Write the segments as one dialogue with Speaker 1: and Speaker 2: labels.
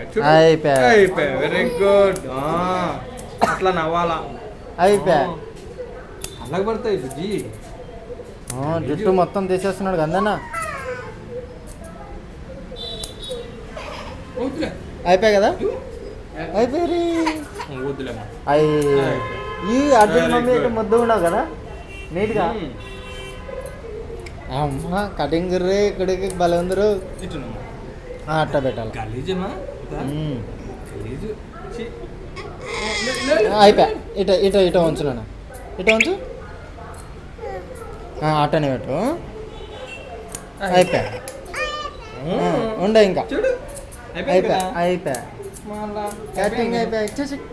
Speaker 1: అయిపోయా.
Speaker 2: అయిపోయా. Very good అట్లా నవ్వాలా?
Speaker 1: అయిపోయా.
Speaker 2: అలాగ పడతాయి బుజ్జి.
Speaker 1: జుట్టు మొత్తం తీసేస్తున్నాడు కదన్నా అయిపోయా కదా? అయిపోయి ఈ అర్జున్
Speaker 2: Very
Speaker 1: మమ్మీ
Speaker 2: good.
Speaker 1: ఇటు ముద్దు ఉండవు కదా? నీట్గా. అమ్మ కటింగ్ రే ఇక్కడికి ఆ, అట్ట పెట్టాలి.
Speaker 2: గలీజు.
Speaker 1: అయిపోయా. ఇట ఇట ఇట ఉంచు నాన్న ఇట ఉంచు. అట్టనే పెట్టు. అయిపోయా. ఉండే ఇంకా. అయిపోయా అయిపోయా. కటింగ్ అయిపోయా. టచక్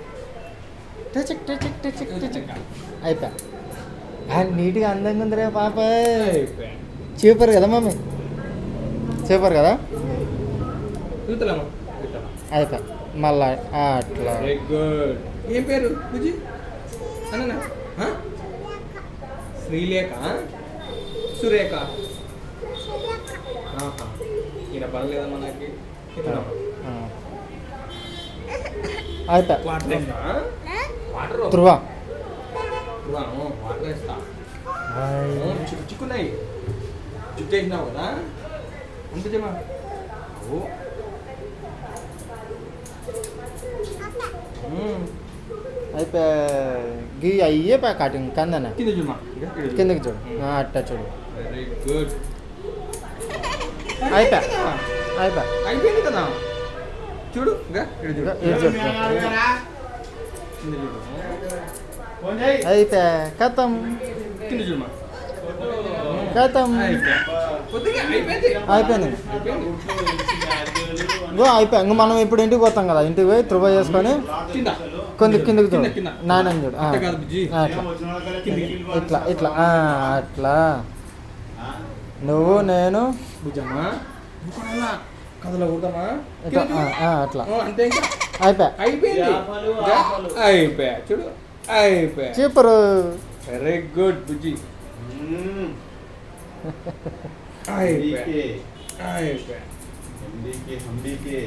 Speaker 1: టచక్ టచక్ టచక్ టచక్ అయిపోయా. ఆ, నీట్గా అందంగా ఉందిరే పాప చూపరు కదా మమ్మీ? చూపరు కదా?
Speaker 2: చూతలా
Speaker 1: అయిపోయా. మళ్ళా అట్లా.
Speaker 2: గుడ్ ఏం పేరు బుజ్జి అన్న శ్రీలేఖ? సురేఖ. ఈయన పని లేదమ్మా నాకు. ఇటునమ్మా.
Speaker 1: ఆ. అయిపోయా.
Speaker 2: వాటర్ వేస్తా? చిక్కు చిక్కున్నాయి. చుట్టూ వేసినావు కదా అంత జమా
Speaker 1: అయిపోయా గీ అయ్యే పా కటింగ్ కందన. కిందకి చూడు. అట్ట చూడు. అయిపోయా అయిపోయా
Speaker 2: అయిపోయింది కదా. చూడు
Speaker 1: అయిపోయా కథం. కథం.
Speaker 2: అయిపోయింది.
Speaker 1: ఇంకో అయిపోయా. ఇంక మనం ఇప్పుడు ఇంటికి పోతాం కదా. ఇంటికి పోయి త్రువ చేసుకొని కొంచెం కిందకి చూడు. నాయన చూడు ఇట్లా ఇట్లా ఆ, అట్లా. నువ్వు నేను. అట్లా. అయిపోయా.
Speaker 2: అయిపోయా. చూడు. అయిపోయా.
Speaker 1: సూపర్
Speaker 2: వెరీ గుడ్ బుజ్జి. అయిపోయా. అయిపోయా.
Speaker 3: हिंदी के हिंदी के